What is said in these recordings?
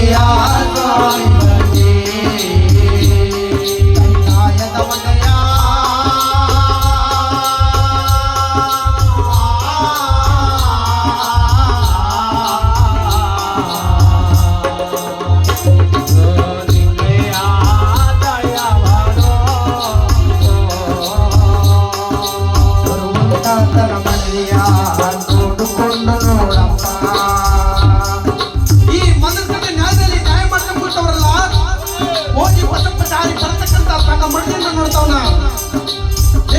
દયા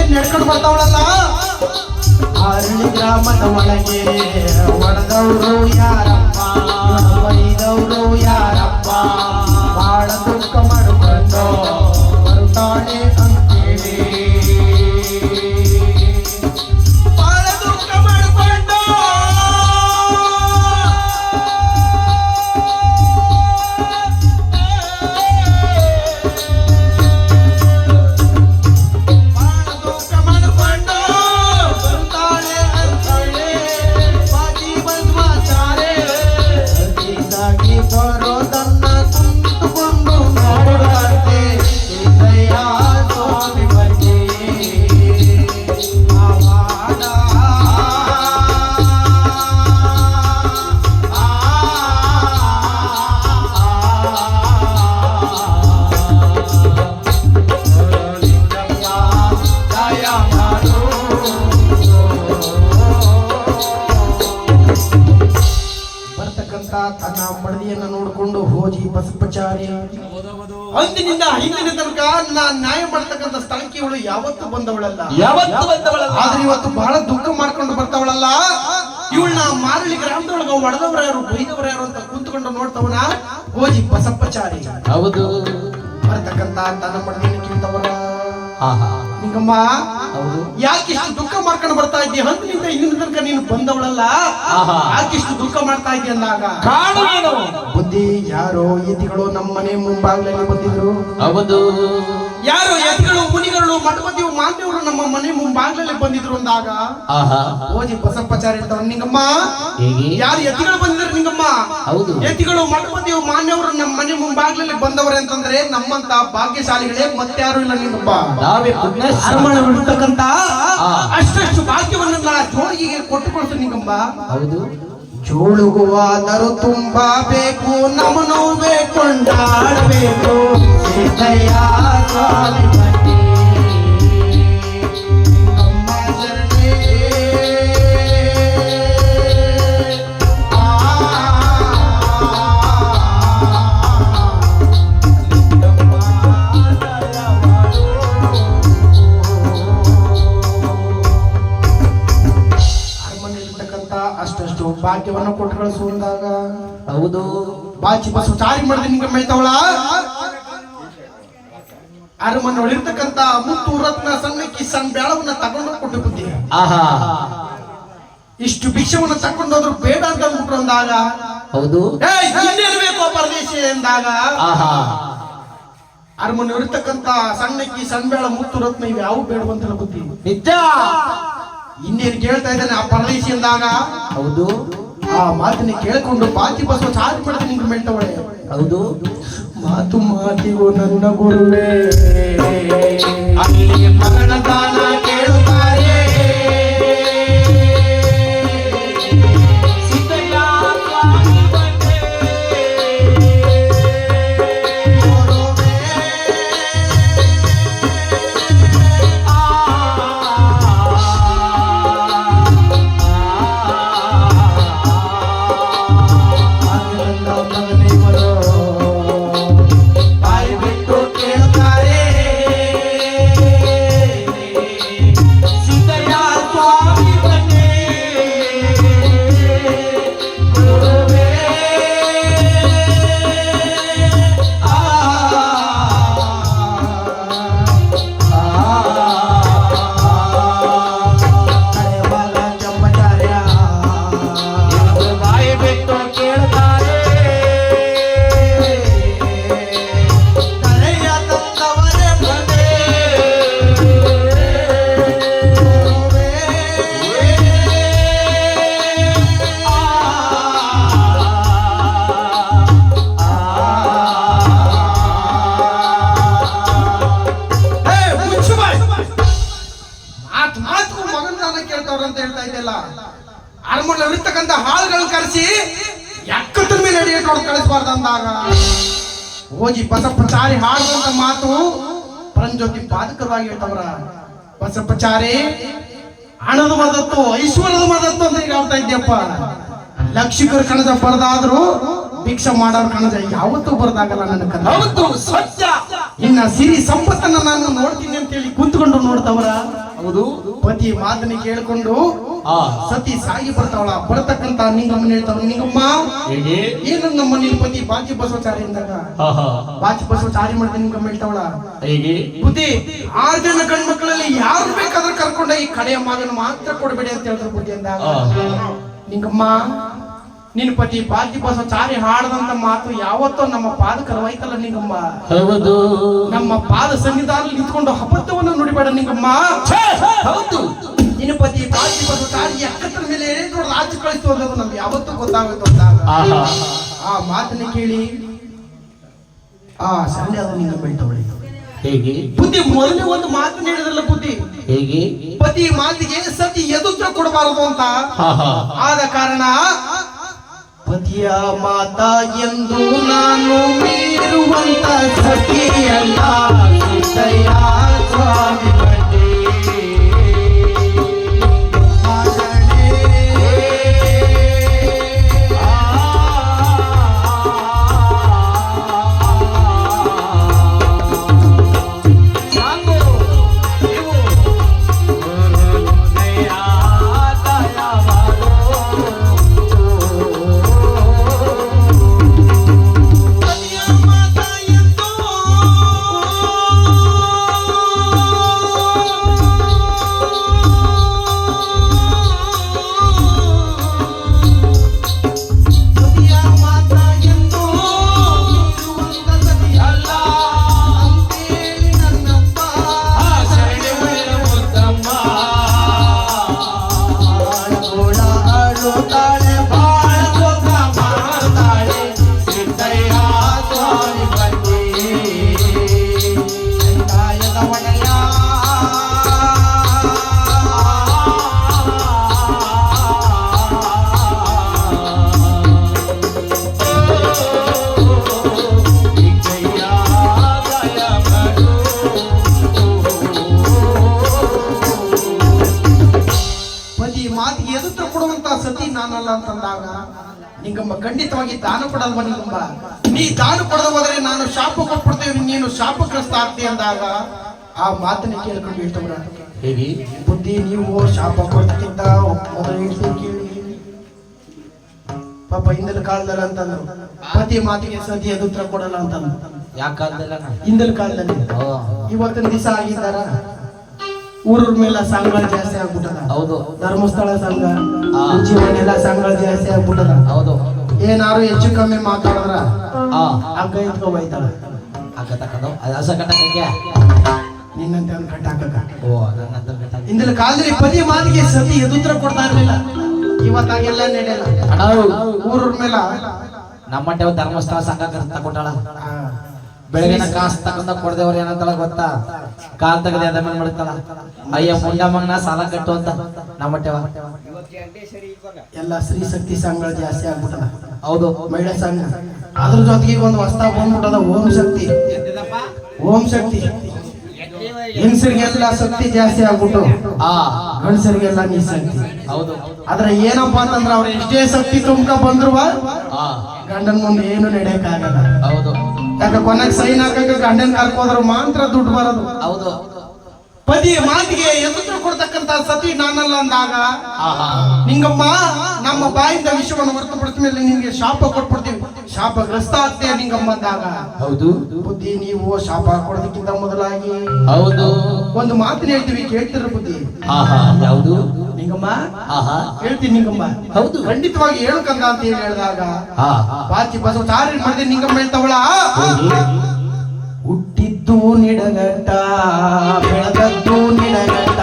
ಏನ್ ನಡ್ಕೊಂಡು ಬರ್ತಾವಳಲ್ಲ ಅರಳಿ ಗ್ರಾಮದ ಒಳಗೆ ಒಡೆದವರು ಯಾರಪ್ಪ ಬೈದವರು ಯಾರಪ್ಪ ನೋಡಿಕೊಂಡು ಬಸಪಚಾರಿ ಅಂದಿನಿಂದ ಹಿಂದಿನ ತನಕ ನಾ ನ್ಯಾಯ ಮಾಡ್ತಕ್ಕಂಥ ಸ್ಥಳಕ್ಕೆ ಇವಳು ಯಾವತ್ತು ಬಂದವಳಲ್ಲ. ಯಾವತ್ತು ಬಂದವಳಲ್ಲ. ಆದ್ರೆ ಇವತ್ತು ಬಹಳ ದುಃಖ ಮಾಡ್ಕೊಂಡು ಬರ್ತಾವಳಲ್ಲ. ಇವಳನ್ನ ಮಾರಳಿ ಗ್ರಾಮದೊಳಗ ಒಡೆದವ್ರ ಯಾರು ಬೈದವ್ರ ಯಾರು ಅಂತ ಕುಂತ್ಕೊಂಡು ನೋಡ್ತವನ ಓಜಿ ಬಸಪ್ಪಚಾರಿ ಹೌದು. ಬರ್ತಕ್ಕಂತ ತನ್ನ ಮಡದಿನ ಕಿಂತವರ ಆಹಾ. ನಿಂಗಮ್ಮ ಯಾಕೆ ಇಷ್ಟು ದುಃಖ ಮಾಡ್ಕೊಂಡು ಬರ್ತಾ ಇದ್ದೀಯ? ಹಂತದಿಂದ ಇನ್ನೊಂದು ತನಕ ನೀನು ಬಂದವಳಲ್ಲ? ಆಹಾ. ಯಾಕೆ ಇಷ್ಟು ದುಃಖ ಮಾಡ್ತಾ ಇದ್ದೀಯ ಅಂದಾಗ? ಕಾಡು ಏನು ಬುದ್ಧಿ ಯಾರೋ ಯತಿಗಳು ನಮ್ಮನೆ ಮುಂಬಾಗ್ಲಲ್ಲಿ ಮುಂಭಾಗದಲ್ಲಿ ಬಂದಿದ್ರು. ಹೌದು. ಯಾರು ಯತಿಗಳು ಮುನಿಗಳು ಮಠಪತಿಯು ಮಾನ್ಯವರು ನಮ್ಮ ಮನೆ ಮುಂಬಾಗ್ಲಲ್ಲಿ ಬಂದಿದ್ರು ಅಂದಾಗ ಓದಿ ಬಸಪ್ಪಚಾರಿ ನಿಂಗಮ್ಮ. ಯಾರು ಯತಿಗಳು ಬಂದಿದ್ರು ನಿಂಗಮ್ಮ? ಹೌದು. ಯತಿಗಳು ಮಠಪತಿಯು ಮಾನ್ಯವರು ನಮ್ಮ ಮನೆ ಮುಂಬಾಗ್ಲಲ್ಲಿ ಬಂದವರೇ ಅಂತಂದ್ರೆ ನಮ್ಮಂತ ಭಾಗ್ಯಶಾಲಿಗಳೇ ಮತ್ತಾರು ಇಲ್ಲ ನಿಂಗಮ್ಮ. ಅಷ್ಟಷ್ಟು ಭಾಗ್ಯವನ್ನ ಜೋಳಿಗೆ ಕೊಟ್ಟುಕೊಳ್ತು ನಿಂಗಮ್ಮ. ಹೌದು. ಜೋಳುಗುವಾದರೂ ತುಂಬಾ ಬೇಕು ನಮನು ಕೊಂಡಾಡಬೇಕು ಸೀತಯ್ಯ ಬಾಚಿ ಬಸ್ ಚಾರಿ ಮಾಡಿದ್ರೆ ನಿಮ್ಗೆ ಮೈತವಳ ಅರಮನೆ ಒಳಿರ್ತಕ್ಕಂತ ಮುತ್ತು ರತ್ನ ಸಣ್ಣಕ್ಕಿ ಸಣ್ಣ ಬೇಳವನ್ನ ತಗೊಂಡು ಕೊಟ್ಟು ಬುದ್ಧಿ. ಆಹಾ. ಇಷ್ಟು ಭಿಕ್ಷವನ್ನ ತಕೊಂಡೋದ್ರು ಬೇಡ ಅಂತ ಅಂದ್ಬಿಟ್ರು ಅಂದಾಗ. ಹೌದು. ಬೇಕೋ ಪರದೇಶ ಎಂದಾಗ ಆಹಾ. ಅರಮನೆ ಇರ್ತಕ್ಕಂತ ಸಣ್ಣಕ್ಕಿ ಸಣ್ಣ ಬೇಳ ಮುತ್ತು ರತ್ನ ಇವೆ ಯಾವ ಬೇಡವಂತ ಬುದ್ಧಿ. ನಿಜ. ಇನ್ನೇನು ಕೇಳ್ತಾ ಇದ್ದಾನೆ ಆ ಪರದೇಶಿ ಎಂದಾಗ ಹೌದು. ಆ ಮಾತನ್ನ ಕೇಳಿಕೊಂಡು ಪಾತಿ ಬಸವ ಚಾರ್ಜ್ ಮಾಡಿದ ನಿಂಗೆ ಮೆಂಟವಳೆ ಹೌದು. ಮಾತು ಮಾತಿಗೂ ನನ್ನ ಗುರುವೇ. ಅಲ್ಲಿ ಮಗನ ಹೇಳ್ತವ್ರ ಬಸಪ್ಪಚಾರಿ ಹಣದ ಮದತ್ತು ಐಶ್ವರ್ಯದ ಮದತ್ತು ಅಂತ ಈಗ ಹೇಳ್ತಾ ಇದ್ಯಪ್ಪ ಲಕ್ಷಿಕರ ಕಣದ ಬರದಾದ್ರು ಭಿಕ್ಷೆ ಮಾಡೋರ್ ಕಣದ ಯಾವತ್ತೂ ಬರದಾಗಲ್ಲ ನನ್ನ ಕಣ ಹೌದು ಸತ್ಯ. ಇನ್ನ ಸಿರಿ ಸಂಪತ್ತನ್ನ ನಾನು ನೋಡ್ತೀನಿ ಅಂತ ಹೇಳಿ ಕುಂತ್ಕೊಂಡು ನೋಡ್ತವ್ರ. ಹೌದು. ಪತಿ ಮಾತನ್ನ ಕೇಳ್ಕೊಂಡು ಆ ಸತಿ ಸಾಗಿ ಬರ್ತಾವಳ ಬರ್ತಕ್ಕಂತ ನಿಂಗಮ್ಮನ ಹೇಳ್ತಾವ ನಿಂಗಮ್ಮ? ಏನು ನಮ್ಮ ನಿನ್ ಪತಿ ಬಾಜಿ ಬಸವಚಾರಿ ಅಂದಾಗ? ಬಾಚಿ ಬಾಜಿ ಬಸವಚಾರಿ ಮಾಡ್ತೀನಿ ನಿಂಗಮ್ಮ ಹೇಳ್ತಾವಳ? ಬುದ್ಧಿ ಆರ್ ಜನ ಗಂಡ್ಮಕ್ಳಲ್ಲಿ ಯಾರು ಬೇಕಾದ್ರೂ ಕರ್ಕೊಂಡ ಈ ಕಡೆಯ ಮಗನ ಮಾತ್ರ ಕೊಡ್ಬೇಡಿ ಅಂತ ಹೇಳಿದ್ರು ಬುದ್ಧಿ ಅಂದಾಗ. ನಿಂಗಮ್ಮ ನಿನ್ ಪತಿ ಬಾಜಿ ಬಸವಚಾರಿ ಹಾಡದಂತ ಮಾತು ಯಾವತ್ತೋ ನಮ್ಮ ಪಾದಕರ ನಿಂಗಮ್ಮ. ಹೌದು. ನಮ್ಮ ಪಾದ ಸನ್ನಿಧಾನ ನಿಂತ್ಕೊಂಡು ಅಬದ್ಧವನ್ನು ನುಡಿಬೇಡ ನಿಂಗಮ್ಮ. ಹೌದು. ನಿನ್ನ ಪತಿ ಬಾಜಿ ಬಸವಚಾರಿ ಎಕ್ಕತ್ರ ಮೇಲೆ ನೋಡ್ ಆಚೆ ಕಳಿಸ್ತು ಅನ್ನೋದು ನಮ್ಗೆ ಯಾವತ್ತೂ ಗೊತ್ತಾಗುತ್ತೆ ಆ ಮಾತನ್ನ ಕೇಳಿ ಆ ಸಂಡೆ ಅದು ನಿಂಗೆ ಬೆಳ್ತವಳಿ ಹೇಗೆ? ಬುದ್ಧಿ ಮೊದಲೇ ಒಂದು ಮಾತು ಹೇಳಿದ್ರಲ್ಲ ಬುದ್ಧಿ. ಹೇಗೆ? ಪತಿ ಮಾತಿಗೆ ಸತಿ ಎದುತ್ರ ಕೊಡಬಾರದು ಅಂತ. ಆದ ಕಾರಣ ಪತಿಯ ಮಾತಾ ಎಂದು ನಾನು ಮೀರುವಂತ ಸತಿಯಲ್ಲ. ನಿಂಗಮ್ಮ ಖಂಡಿತವಾಗಿ ದಾನ ಕೊಡಲ್ವ ತುಂಬ ನೀ ದಾನ ಕೊಡದ ಹೋದರೆ ನಾನು ಶಾಪ ಕೊಟ್ಬಿಡ್ತೇವೆ ನೀನು ಶಾಪಗ್ರಸ್ತ ಆಗ್ತಿ ಅಂದಾಗ ಆ ಮಾತನ್ನ ಕೇಳ್ಕೊಂಡು ಹೇಳ್ತವ್ರ ಹೇಗೆ? ಬುದ್ಧಿ ನೀವು ಶಾಪ ಕೊಡ್ತಕ್ಕಿಂತ ಮೊದಲು ಹೇಳ್ತೀನಿ ಕೇಳಿ. ಪಾಪ ಹಿಂದಿನ ಕಾಲದಲ್ಲಿ ಅಂತಂದ್ರು. ಪತಿ ಮಾತಿಗೆ ಸತಿ ಉತ್ತರ ಕೊಡಲ್ಲ ಅಂತಂದ್ರು. ಯಾಕಂದ್ರೆ ಹಿಂದಿನ ಕಾಲದಲ್ಲಿ. ಇವತ್ತಿನ ದಿವಸ ಆಗಿದ್ದಾರ? ಊರೂರ್ ಮೇಲೆ ಸಂಘ ಜಾಸ್ತಿ ಆಗ್ಬಿಟ್ಟದ. ಹೌದು. ಧರ್ಮಸ್ಥಳ ಸಂಘ. ಜೀವನೆಲ್ಲ ಸಂಘ ಜಾಸ್ತಿ ಆಗ್ಬಿಟ್ಟದ. ಹೌದು. ಏನಾರು ಹೆಚ್ಚು ಕಮ್ಮಿ ಮಾತಾಡಿದ್ರ ಹಗ್ಗ ಎತ್ಕೊ ಬೈತಾಳ. ಅಕ್ಕ ತಕ್ಕದು ಹಸ ಕಟ್ಟಕ್ಕೆ ನಿನ್ನಂತೆ ಓ ಕಟ್ಟ ಕಾಲದಲ್ಲಿ ಪದಿ ಮಾತಿಗೆ ಸತಿ ಎದುತ್ರ ಕೊಡ್ತಾ ಇರ್ಲಿಲ್ಲ. ಇವತ್ತಾಗೆಲ್ಲ ನಡೆಯಲ್ಲ. ಊರೂರ್ ಮೇಲೆ. ಧರ್ಮಸ್ಥಳ ಸಂಘ ತಗೊಂಡಾಳ ಆ, ಬೆಳಗಿನ ಕಾಸು ತಗೊಂಡ ಕೊಡ್ದೇವ್ರ ಏನಂತಳ ಗೊತ್ತಾ? ಕಾಲ್ ತಗದೆ ಅದ ಮೇಲೆ ಮಾಡ್ತಾಳ ಅಯ್ಯ ಮುಂಡ ಮಗನ ಸಾಲ ಕಟ್ಟು ಅಂತ ನಮ್ಮಟ್ಟೆವ ಎಲ್ಲ ಸ್ತ್ರೀ ಶಕ್ತಿ ಸಂಘಗಳು ಜಾಸ್ತಿ ಆಗ್ಬಿಟ್ಟದ. ಹೌದು. ಮಹಿಳಾ ಸಂಘ. ಅದ್ರ ಜೊತೆಗೆ ಒಂದು ಹೊಸ್ತ ಬಂದ್ಬಿಟ್ಟದ ಓಂ ಶಕ್ತಿ. ಓಂ ಶಕ್ತಿ. ಹೆಂಗಸರಿಗೆಲ್ಲ ಶಕ್ತಿ ಜಾಸ್ತಿ ಆಗ್ಬಿಟ್ಟು. ಆ ಗಂಡಸರಿಗೆಲ್ಲ ನಿಶಕ್ತಿ ಹೌದು. ಆದ್ರೆ ಏನಪ್ಪಾ ಅಂತಂದ್ರ ಅವ್ರ ಎಷ್ಟೇ ಶಕ್ತಿ ತುಂಬ್ಕ ಬಂದ್ರು ಗಂಡನ ಮುಂದೆ ಏನು ನಡೆಯಕ್ಕಾಗಲ್ಲ. ಹೌದು. ಯಾಕೆ ಕೊನೆಗೆ ಸೈನ್ ಹಾಕಕ್ಕೆ ಗಂಡನ್ ಕರ್ಕೋದ್ರ ಮಾತ್ರ ದುಡ್ಡು ಬರೋದು. ಹೌದು. ಪದಿ ಮಾತಿಗೆ ಎದುರು ಕೊಡ್ತಕ್ಕಂತ ಸತಿ ನಾನಲ್ಲ ಅಂದಾಗ ನಿಂಗಮ್ಮ ನಮ್ಮ ಬಾಯಿಂದ ವಿಷಯವನ್ನು ಹೊರತುಪಡಿಸಿದ ಮೇಲೆ ನಿನ್ಗೆ ಶಾಪ ಕೊಟ್ಬಿಡ್ತೀವಿ. ಶಾಪಗ್ರಸ್ತ ಆಗ್ತೀಯ ನಿಂಗಮ್ಮ ಅಂದಾಗ ಹೌದು. ಬುದ್ಧಿ ನೀವು ಶಾಪ ಕೊಡೋದಕ್ಕಿಂತ ಮೊದಲಾಗಿ. ಹೌದು. ಒಂದು ಮಾತಿನ ಹೇಳ್ತೀವಿ ಕೇಳ್ತಿರ ಬುದ್ಧಿ. ಆಹಾ ಯಾವುದು? ನಿಂಗಮ್ಮ? ಆಹಾ ಹೇಳ್ತೀನಿ ನಿಂಗಮ್ಮ. ಹೌದು. ಖಂಡಿತವಾಗಿ ಹೇಳಕಂದ ಅಂತ ಹೇಳಿ ಹೇಳಿದಾಗ ಪಾಚಿ ಬಾಚಿ ಬಸವ ಚಾರಿ ಮಾಡಿದೆ ನಿಂಗಮ್ಮ ಹೇಳ್ತಾವಳ? ಹುಟ್ಟಿದ್ದು ನಿಡಗಟ್ಟ ಬೆಳೆದದ್ದು ನಿಡಗಟ್ಟ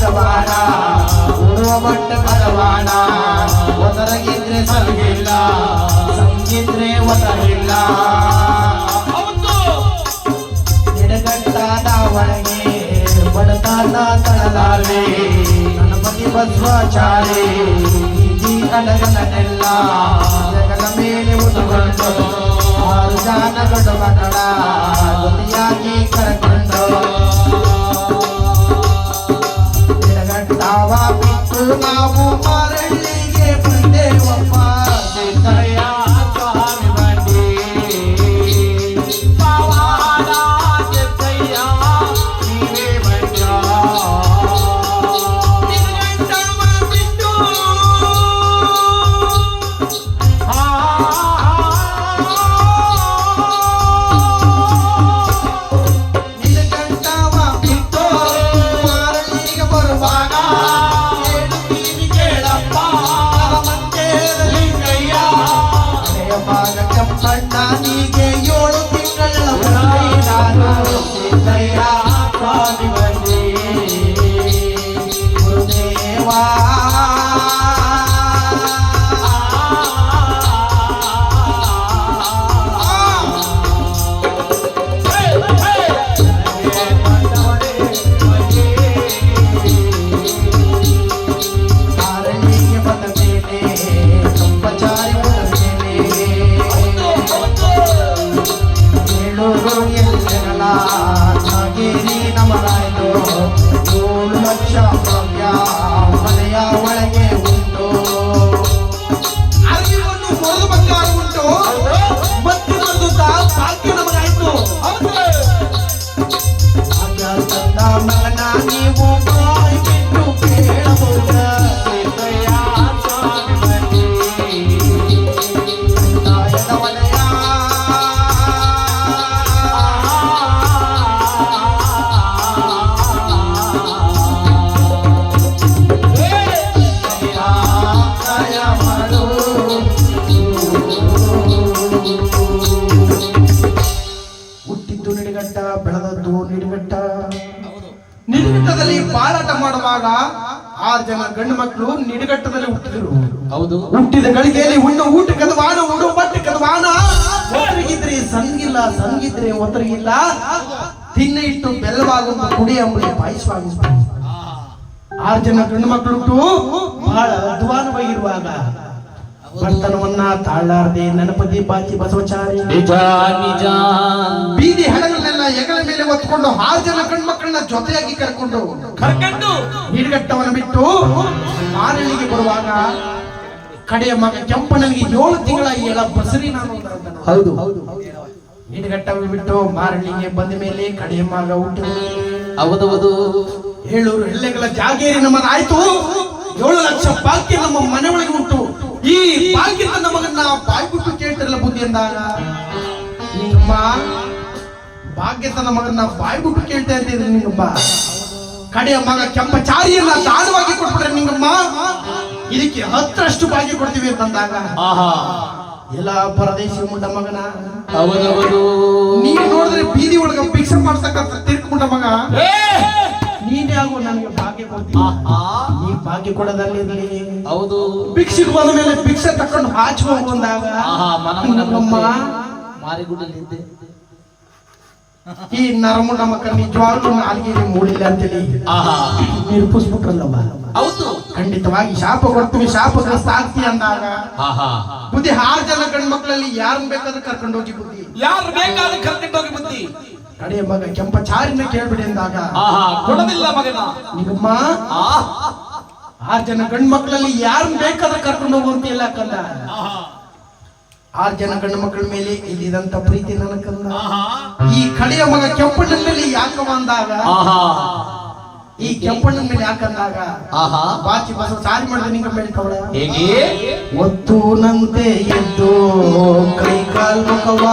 ಮಗವಾಡ ಉಡುವ ಬಟ್ಟೆ ಮಗವಾಡ ಒದರಗಿದ್ರೆ ಸಲಗಿಲ್ಲ ಸಂಗಿದ್ರೆ ಒದರಿಲ್ಲ. ಎಡಗಟ್ಟಾದ ಒಳಗೆ ಬಡತಾದ ತಳಲಾರೆ. ಗಣಪತಿ ಬಸವಾಚಾರಿ ಈ ಕಡಗಲನೆಲ್ಲ ಜಗಲ ಮೇಲೆ ಉದುಕೊಂಡು ಆರು ಜಾನಗಳು ಮಗಳ ಜೊತೆಯಾಗಿ ಕರಕೊಂಡು. ನಾವು ಮರಳಿಗೆ ಬೆಳೆದದ್ದು ನಿಡಿಗಟ್ಟ ನಿಡಿಗಟ್ಟದಲ್ಲಿ ಪಾರಾಟ ಮಾಡುವಾಗ ಆರು ಜನ ಗಂಡು ಮಕ್ಕಳು ನಿಡಿಗಟ್ಟದಲ್ಲಿ ಹುಟ್ಟಿದ್ರು. ಹೌದು. ಹುಟ್ಟಿದ ಗಳಿಗೆಯಲ್ಲಿ ಹುಣ್ಣು ಊಟ ಕದವಾನ ಉಡು ಬಟ್ಟೆ ಕದವಾನ ಒತ್ತರಿಗಿದ್ರೆ ಸಂಗಿಲ್ಲ ಸಂಗಿದ್ರೆ ಒತ್ತರಿಗಿಲ್ಲ. ತಿನ್ನ ಇಟ್ಟು ಬೆಲ್ಲವಾಗುವ ಕುಡಿ ಅಂಬಳಿ ಪಾಯಸವಾಗಿ ಆರು ಜನ ಗಂಡು ಮಕ್ಕಳು ಬಹಳ ಅಧ್ವಾನವಾಗಿರುವಾಗ ಬರ್ತನವನ್ನ ತಾಳಾರ್ದೆ ನನಪತಿ ಬಾಚಿ ಬಸವಚಾರಿ ನಿಜ ನಿಜ. ಬೀದಿ ಹಡಗಳನ್ನೆಲ್ಲ ಹೆಗಲ ಮೇಲೆ ಒತ್ಕೊಂಡು ಆರು ಜನ ಗಂಡ್ಮಕ್ಕಳನ್ನ ಜೊತೆಯಾಗಿ ಕರ್ಕೊಂಡು ಕರ್ಕೊಂಡು ನೀರ್ಗಟ್ಟವನ್ನು ಬಿಟ್ಟು ಮಾರಳಿಗೆ ಬರುವಾಗ ಕಡೆಯ ಮಗ ಕೆಂಪನಿಗೆ ಏಳು ತಿಂಗಳ ಏಳ ಬಸರಿ ನಾನು ಹೌದು. ಹೌದು. ನೀರ್ಗಟ್ಟವನ್ನು ಬಿಟ್ಟು ಮಾರಳಿಗೆ ಬಂದ ಮೇಲೆ ಕಡೆಯ ಮಗ ಹುಟ್ಟು. ಹೌದೌದು. ಏಳು ಎಳ್ಳೆಗಳ ಜಾಗೇರಿ ನಮ್ಮದಾಯ್ತು. ಏಳು ಲಕ್ಷ ಭಾಗ್ಯ ನಮ್ಮ ಮನೆ ಒಳಗೆ ಉಂಟು. ಈ ಭಾಗ್ಯತನ ಮಗನ ಮಗನ್ನ ಬಾಯ್ಬಿಟ್ಟು ಕೇಳ್ತಿರಲ್ಲ ಬುದ್ಧಿ ಅಂದಾಗ ನಿಂಗಮ್ಮ ಭಾಗ್ಯ ತನ್ನ ಮಗನ್ನ ಬಾಯ್ಬಿಟ್ಟು ಕೇಳ್ತಾ ಇರ್ತಿದ್ರೆ ನಿಂಗಮ್ಮ ಕಡೆಯ ಮಗ ಕೆಂಪ ಚಾರಿಯನ್ನ ದಾನವಾಗಿ ಕೊಟ್ಬಿಟ್ರೆ ನಿಂಗಮ್ಮ ಇದಕ್ಕೆ ಹತ್ತರಷ್ಟು ಭಾಗ್ಯ ಕೊಡ್ತೀವಿ ಅಂತಂದಾಗ ಆಹಾ. ಎಲ್ಲ ಪರದೇಶಿ ಮುಂಡ ಮಗನ. ಹೌದೌದು. ನೀವು ನೋಡಿದ್ರೆ ಬೀದಿ ಒಳಗ ಭಿಕ್ಷೆ ಮಾಡ್ತಕ್ಕಂಥ ತಿರ್ಕೊಂಡ ಮಗ! ನೀನೇ ಆಗು ನನಗೆ ಭಾಗ್ಯ ಕೊಡ್ತೀನಿ. ಆಹಾ. ಈ ಭಾಗ್ಯ ಕೊಡೋದಲ್ಲಿರ್ಲಿ ಹೌದು. ಭಿಕ್ಷೆಗೆ ಬಂದ ಮೇಲೆ ಭಿಕ್ಷೆ ತಕೊಂಡು ಮನ ಮನ ನಮ್ಮಮ್ಮ ಈ ನರಮುಂಡ ಮಕ್ಕ ನಿಜವಾಗ್ಲೂ ನಾಲ್ಗೆ ಮೂಡಿಲ್ಲ ಅಂತೇಳಿ. ಆಹಾ. ನಿರೂಪಿಸ್ಬಿಟ್ರಲ್ಲಮ್ಮ ಹೌದು. ಖಂಡಿತವಾಗಿ ಶಾಪ ಕೊಡ್ತೀವಿ ಶಾಪಗ್ರಸ್ತ ಆಗ್ತಿ ಅಂದಾಗ. ಆಹಾ. ಬುದ್ಧಿ ಆರು ಜನ ಗಂಡ್ ಮಕ್ಕಳಲ್ಲಿ ಯಾರನ್ನ ಬೇಕಾದ್ರೂ ಕರ್ಕೊಂಡು ಹೋಗಿ ಬುದ್ಧಿ. ಯಾರು ಕರ್ಕೊಂಡು ಹೋಗಿ ಬುದ್ಧಿ. ಕಡೆಯ ಮಗ ಕೆಂಪ ಚಾರಿನ ಕೇಳ್ಬಿಡಿ ಅಂದಾಗ ಆಹಾ ಕೊಡೋದಿಲ್ಲ ಮಗನ. ನಿಗಮ್ಮ ಆ. ಆರು ಜನ ಗಂಡು ಮಕ್ಕಳಲ್ಲಿ ಯಾರು ಬೇಕಾದ್ರೆ ಕರ್ಕೊಂಡು ಹೋಗುವಂತಿಲ್ಲ ಕಂದ. ಆರ್ ಜನ ಗಂಡು ಮಕ್ಕಳ ಮೇಲೆ ಇಲ್ಲಿದಂತ ಪ್ರೀತಿ ನನಕಂದ ಈ ಕಡೆಯ ಮಗ ಕೆಂಪಣ್ಣನ ಮೇಲೆ ಯಾಕವ ಅಂದಾಗ ಈ ಕೆಂಪಣ್ಣ ಮೇಲೆ ಯಾಕಂದಾಗ ಆಹಾ. ಬಾಚಿ ಬಸ ಸಾರಿ ಮಾಡಿದ ನಿಂಗ ಹೇಗೆ? ಒತ್ತು ನಂತೆ ಎದ್ದು ಕೈ ಕಾಲ್ ಮುಖವ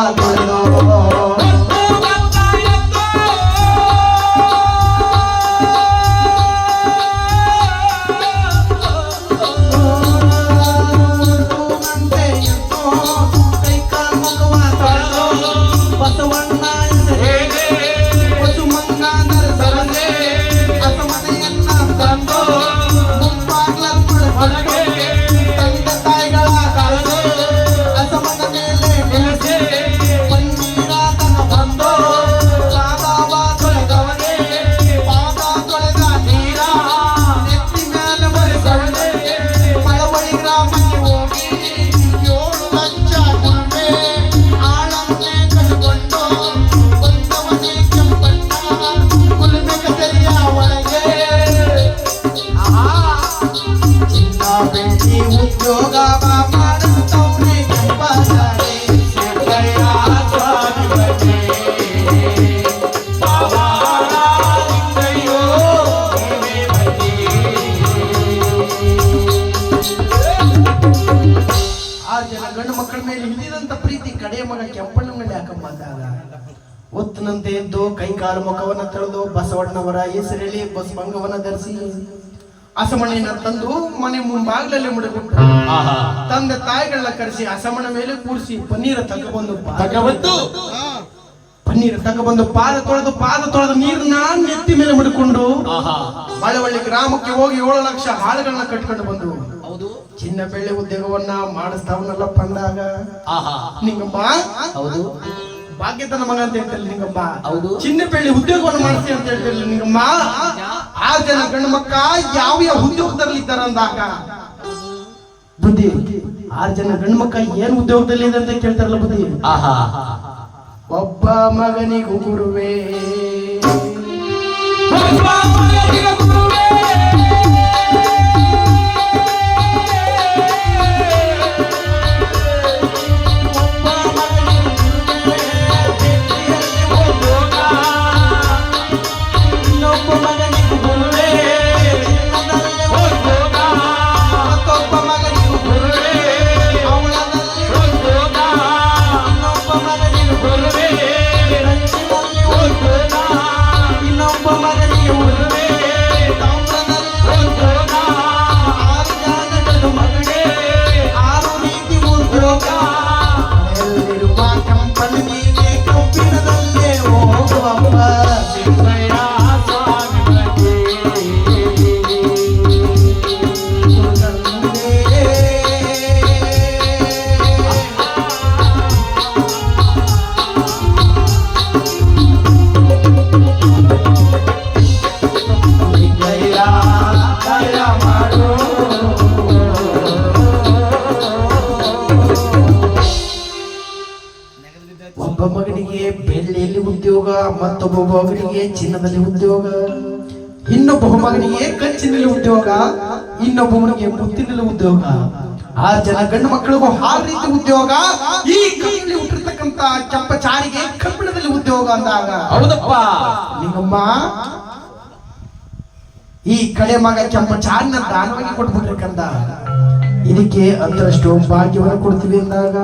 ತೊಳೆದು ಬಸವಣ್ಣವರ ಹೆಸರಲ್ಲಿ ಬಸವಂಗವನ್ನ ಧರಿಸಿ ಅಸಮಣೆಯನ್ನ ತಂದು ಮನೆ ಮುಂಭಾಗಲಲ್ಲಿ ಮುಡಿಬಿಟ್ಟು. ತಂದೆ ತಾಯಿಗಳನ್ನ ಕರೆಸಿ ಅಸಮಣ ಮೇಲೆ ಕೂರಿಸಿ ಪನ್ನೀರ ತಗೊಬಂದು ತಗೊಬಂದು? ಪನ್ನೀರ್ ತಗೊಬಂದು ಪಾದ ತೊಳೆದು ಪಾದ ತೊಳೆದು ನೀರನ್ನ ನೆತ್ತಿ ಮೇಲೆ ಮುಡ್ಕೊಂಡು ಆಹಾ. ಮಳವಳ್ಳಿ ಗ್ರಾಮಕ್ಕೆ ಹೋಗಿ ಏಳು ಲಕ್ಷ ಹಾಳುಗಳನ್ನ ಕಟ್ಕೊಂಡು ಬಂದು ಹೌದು ಚಿನ್ನ ಬೆಳ್ಳಿ ಉದ್ಯೋಗವನ್ನ ಮಾಡಿಸ್ತಾವನಲ್ಲ ಅಂದಾಗ ಆಹಾ. ನಿಂಗಮ್ಮ ಹೌದು ಭಾಗ್ಯತನ ಮಗ ಅಂತ ಹೇಳ್ತಾರೆ ನಿಂಗಮ್ಮ ಹೌದು. ಚಿನ್ನ ಬೆಳ್ಳಿ ಉದ್ಯೋಗವನ್ನು ಮಾಡಿಸಿ ಅಂತ ಹೇಳ್ತಾರೆ ನಿಂಗಮ್ಮ. ಆ ಜನ ಗಂಡು ಮಕ್ಕ ಯಾವ ಯಾವ ಉದ್ಯೋಗದಲ್ಲಿ ಇದ್ದಾರ ಅಂದಾಗ. ಬುದ್ಧಿ. ಆರು ಜನ ಗಂಡು ಮಕ್ಕ ಏನ್ ಉದ್ಯೋಗದಲ್ಲಿ ಇದೆ ಅಂತ ಕೇಳ್ತಾರಲ್ಲ ಬುದ್ಧಿ. ಆಹಾ. ಒಬ್ಬ ಮಗನಿಗೂ ಗುರುವೇ. ಒಬ್ಬ ಮಗನಿಗೆ ಮತ್ತೊಬ್ಬ ಮಗನಿಗೆ ಚಿನ್ನದಲ್ಲಿ ಉದ್ಯೋಗ. ಇನ್ನೊಬ್ಬ ಮಗನಿಗೆ ಕಂಚಿನಲ್ಲಿ ಉದ್ಯೋಗ ಇನ್ನೊಬ್ಬನಿಗೆ ಮುತ್ತಿನಲ್ಲಿ ಉದ್ಯೋಗ. ಆ ಜನ ಗಂಡು ಮಕ್ಕಳಿಗೂ ಆ ರೀತಿ ಉದ್ಯೋಗ ಈ ಕೈಯಲ್ಲಿ ಹುಟ್ಟಿರ್ತಕ್ಕಂತ ಕೆಂಪಚಾರಿಗೆ ಕಬ್ಬಿಣದಲ್ಲಿ ಉದ್ಯೋಗ ಅಂದಾಗ. ಹೌದಪ್ಪ. ನಿಮ್ಮಮ್ಮ ಈ ಕಳೆ ಮಗ ಕೆಂಪಚಾರಿನ ದಾನವಾಗಿ ಕೊಟ್ಬಿಟ್ರೆ ಕಂದ. ಇದಕ್ಕೆ ಅಂತರಷ್ಟು ಭಾಗ್ಯವನ್ನು ಕೊಡ್ತೀವಿ ಅಂದಾಗ.